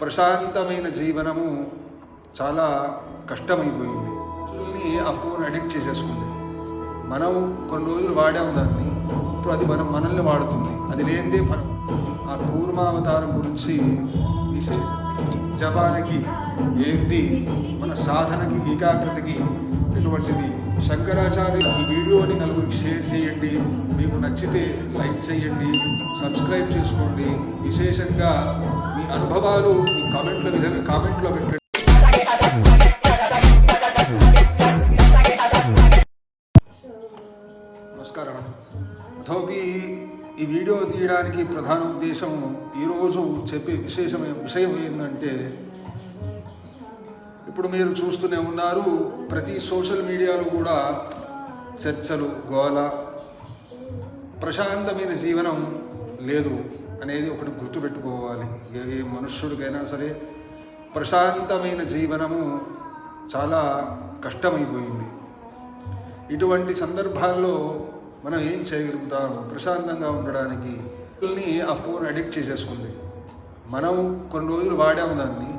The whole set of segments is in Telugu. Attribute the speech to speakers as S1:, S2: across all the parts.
S1: ప్రశాంతమైన జీవనము చాలా కష్టమైపోయింది. మనుషుల్ని ఆ ఫోన్ అడిక్ట్ చేసేసుకుంది. మనం కొన్ని రోజులు వాడాము దాన్ని. ఇప్పుడు అది మనం మనల్ని వాడుతుంది. అది లేనిదే మనం ఆ కూర్మావతారం గురించి జపానికి ఏంది? మన సాధనకి ఏకాగ్రతకి ఎటువంటిది? శంకరాచార్య ఈ వీడియోని నలుగురికి షేర్ చేయండి. మీకు నచ్చితే లైక్ చేయండి సబ్స్క్రైబ్ చేసుకోండి. విశేషంగా మీ అనుభవాలు మీ కామెంట్ల విధంగా కామెంట్లో పెట్టండి. నమస్కారం. అథోపి ఈ వీడియో తీయడానికి ప్రధాన ఉద్దేశం ఈరోజు చెప్పే విశేషమైన విషయం ఏంటంటే ఇప్పుడు మీరు చూస్తూనే ఉన్నారు ప్రతి సోషల్ మీడియాలో కూడా చర్చలు గోల ప్రశాంతమైన జీవనం లేదు అనేది ఒకటి గుర్తుపెట్టుకోవాలి. ఏ ఏ మనుష్యుడికైనా సరే ప్రశాంతమైన జీవనము చాలా కష్టమైపోయింది. ఇటువంటి సందర్భాల్లో మనం ఏం చేయగలుగుతాం? ప్రశాంతంగా ఉండడానికి ఆ ఫోన్ అడిక్ట్ చేసేసుకుంది. మనం కొన్ని రోజులు వాడాము దాన్ని.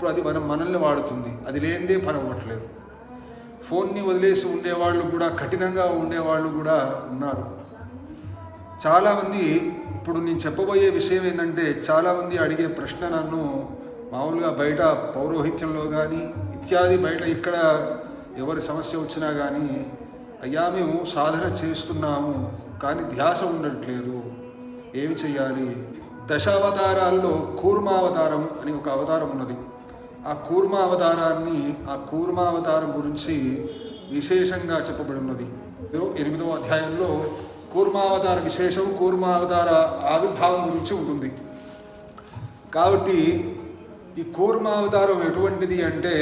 S1: ఇప్పుడు అది మనం మనల్ని వాడుతుంది. అది లేనిదే పని అవ్వట్లేదు ఫోన్ని వదిలేసి ఉండేవాళ్ళు కూడా కఠినంగా ఉండేవాళ్ళు కూడా ఉన్నారు. చాలామంది ఇప్పుడు నేను చెప్పబోయే విషయం ఏంటంటే చాలామంది అడిగే ప్రశ్న నన్ను మామూలుగా బయట పౌరోహిత్యంలో కానీ ఇత్యాది బయట ఇక్కడ ఎవరి సమస్య వచ్చినా కానీ అయ్యా మేము సాధన చేస్తున్నాము కానీ ధ్యాస ఉండట్లేదు. ఏమి చెయ్యాలి? దశావతారాల్లో కూర్మావతారం అని ఒక అవతారం ఉన్నది. ఆ కూర్మావతారాన్ని ఆ కూర్మావతారం గురించి విశేషంగా చెప్పబడి ఉన్నది ఎనిమిదవ అధ్యాయంలో కూర్మావతార విశేషం కూర్మావతార ఆవిర్భావం గురించి ఉంటుంది. కాబట్టి ఈ కూర్మావతారం ఎటువంటిది అంటే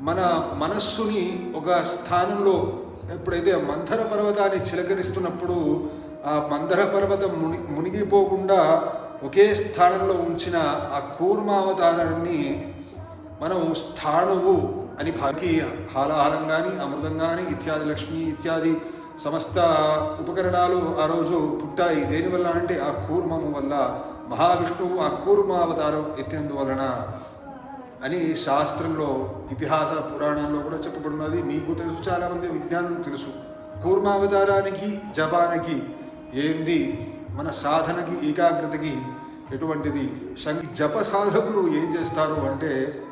S1: మన మనస్సుని ఒక స్థానంలో ఎప్పుడైతే మంథర పర్వతాన్ని చిలకరిస్తున్నప్పుడు ఆ మందర పర్వతం ముని మునిగిపోకుండా ఒకే స్థానంలో ఉంచిన ఆ కూర్మావతారాన్ని మనం స్థాణువు అని భాకి హాలాహలం కానీ అమృతం కానీ ఇత్యాది లక్ష్మి ఇత్యాది సమస్త ఉపకరణాలు ఆ రోజు పుట్టాయి. దేనివల్ల అంటే ఆ కూర్మము వల్ల మహావిష్ణువు ఆ కూర్మావతారం ఎత్తినందువలన అని శాస్త్రంలో ఇతిహాస పురాణాల్లో కూడా చెప్పబడినది. మీకు తెలుసు చాలామంది విజ్ఞానం తెలుసు. కూర్మావతారానికి జపానికి ఏంది? మన సాధనకి ఏకాగ్రతకి ఎటువంటిది? శం- జప సాధకులు ఏం చేస్తారు అంటే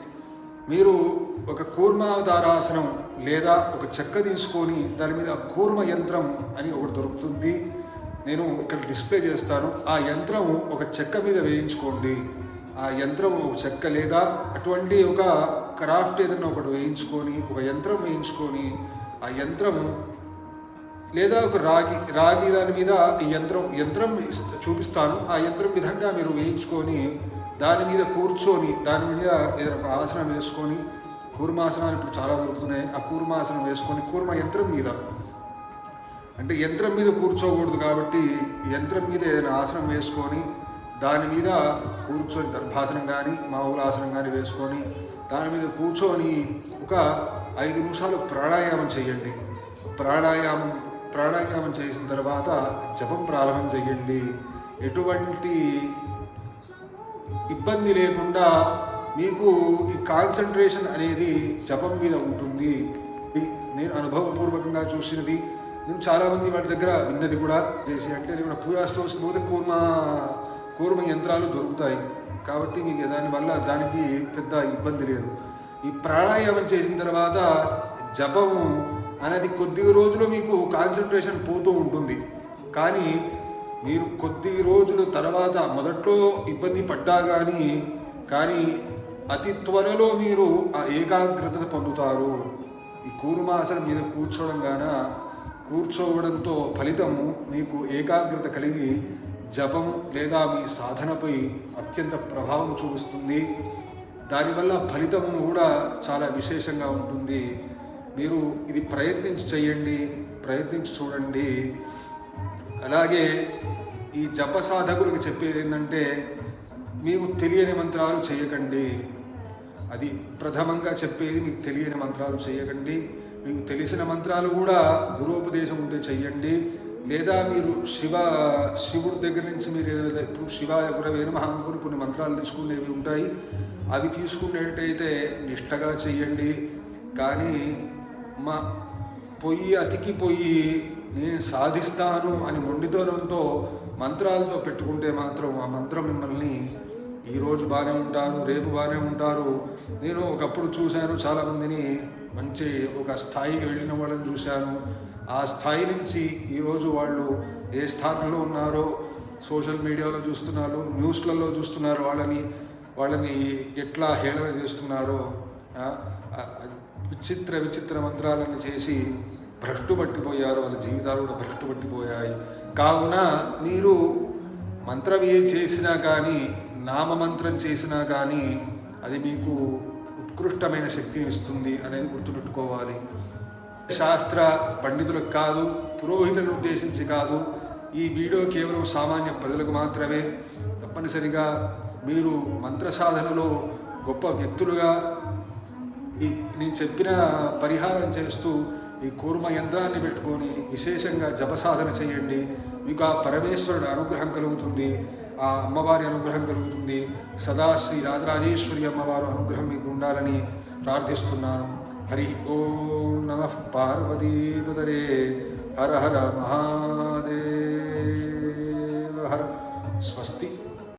S1: మీరు ఒక కూర్మావతారాసనం లేదా ఒక చెక్క తీసుకొని దాని మీద కూర్మ యంత్రం అని ఒకటి దొరుకుతుంది. నేను ఇక్కడ డిస్ప్లే చేస్తాను. ఆ యంత్రం ఒక చెక్క మీద వేయించుకోండి. ఆ యంత్రం ఒక చెక్క లేదా అటువంటి ఒక క్రాఫ్ట్ ఏదైనా ఒకటి వేయించుకొని ఒక యంత్రం వేయించుకొని ఆ యంత్రం లేదా ఒక రాగి రాగి దాని మీద యంత్రం యంత్రం చూపిస్తాను. ఆ యంత్రం విధంగా మీరు వేయించుకొని దాని మీద కూర్చొని దాని మీద ఏదైనా ఒక ఆసనం వేసుకొని కూర్మాసనాలు ఇప్పుడు చాలా దొరుకుతున్నాయి. ఆ కూర్మాసనం వేసుకొని కూర్మ యంత్రం మీద. అంటే యంత్రం మీద కూర్చోకూడదు కాబట్టి యంత్రం మీద ఏదైనా ఆసనం వేసుకొని దాని మీద కూర్చొని దర్భాసనం కానీ మామూలు ఆసనం కానీ వేసుకొని దాని మీద కూర్చొని ఒక ఐదు నిమిషాలు ప్రాణాయామం చేయండి. ప్రాణాయామం ప్రాణాయామం చేసిన తర్వాత జపం ప్రారంభం చేయండి. ఎటువంటి ఇబ్బంది లేకుండా మీకు ఈ కాన్సన్ట్రేషన్ అనేది జపం మీద ఉంటుంది. నేను అనుభవపూర్వకంగా చూసినది. నేను చాలామంది వాటి దగ్గర విన్నది కూడా చేసి అంటే నేను పూజా స్టోర్స్కి పోతే కూర్మ కూర్మ యంత్రాలు దొరుకుతాయి. కాబట్టి మీకు దానివల్ల దానికి పెద్ద ఇబ్బంది లేదు. ఈ ప్రాణాయామం చేసిన తర్వాత జపము అనేది కొద్ది రోజులు మీకు కాన్సన్ట్రేషన్ పోతూ ఉంటుంది. కానీ మీరు కొద్ది రోజుల తర్వాత మొదట్లో ఇబ్బంది పడ్డా కానీ కానీ అతి త్వరలో మీరు ఆ ఏకాగ్రత పొందుతారు. ఈ కూర్మాసనం మీద కూర్చోవడం గాన కూర్చోవడంతో ఫలితము మీకు ఏకాగ్రత కలిగి జపం లేదా మీ సాధనపై అత్యంత ప్రభావం చూపిస్తుంది. దానివల్ల ఫలితము కూడా చాలా విశేషంగా ఉంటుంది. మీరు ఇది ప్రయత్నించి చేయండి ప్రయత్నించి చూడండి. అలాగే ఈ జప సాధకులకు చెప్పేది ఏంటంటే మీకు తెలియని మంత్రాలు చేయకండి. అది ప్రథమంగా చెప్పేది మీకు తెలియని మంత్రాలు చేయకండి. మీకు తెలిసిన మంత్రాలు కూడా గురోపదేశం ఉంటే చెయ్యండి లేదా మీరు శివ శివుడి దగ్గర నుంచి మీరు ఏదైతే ఇప్పుడు శివ గురవే నమః అనుకుని కొన్ని మంత్రాలు తీసుకునేవి ఉంటాయి. అవి తీసుకునేటైతే నిష్టగా చెయ్యండి కానీ మా పొయ్యి అతికిపోయి నేను సాధిస్తాను అని మొండితనంతో మంత్రాలతో పెట్టుకుంటే మాత్రం ఆ మంత్రం మిమ్మల్ని ఈరోజు బాగానే ఉంటారు రేపు బాగానే ఉంటారు. నేను ఒకప్పుడు చూశాను చాలామందిని మంచి ఒక స్థాయికి వెళ్ళిన వాళ్ళని చూశాను. ఆ స్థాయి నుంచి ఈరోజు వాళ్ళు ఏ స్థానంలో ఉన్నారో సోషల్ మీడియాలో చూస్తున్నారు న్యూస్లలో చూస్తున్నారు వాళ్ళని వాళ్ళని ఎట్లా హేళన చేస్తున్నారో విచిత్ర విచిత్ర మంత్రాలను చేసి భ్రష్టు పట్టిపోయారు వాళ్ళ జీవితాలు కూడా భ్రష్టు పట్టిపోయాయి. కావున మీరు మంత్రం ఏ చేసినా కానీ నామమంత్రం చేసినా కానీ అది మీకు ఉత్కృష్టమైన శక్తిని ఇస్తుంది అనేది గుర్తుపెట్టుకోవాలి. శాస్త్ర పండితులకు కాదు పురోహితులను ఉద్దేశించి కాదు ఈ వీడియో కేవలం సామాన్య ప్రజలకు మాత్రమే. తప్పనిసరిగా మీరు మంత్ర సాధనలో గొప్ప వ్యక్తులుగా ఈ నేను చెప్పిన పరిహారం చేస్తూ ఈ కూర్మ యంత్రాన్ని పెట్టుకొని విశేషంగా జపసాధన చేయండి. మీకు ఆ పరమేశ్వరుడు అనుగ్రహం కలుగుతుంది. ఆ అమ్మవారి అనుగ్రహం కలుగుతుంది. సదా శ్రీ రాజరాజేశ్వరి అమ్మవారు అనుగ్రహం మీకు ఉండాలని ప్రార్థిస్తున్నాను. హరి ఓం నమ పార్వతీపదరే హర హర మహాదేవ హర. స్వస్తి.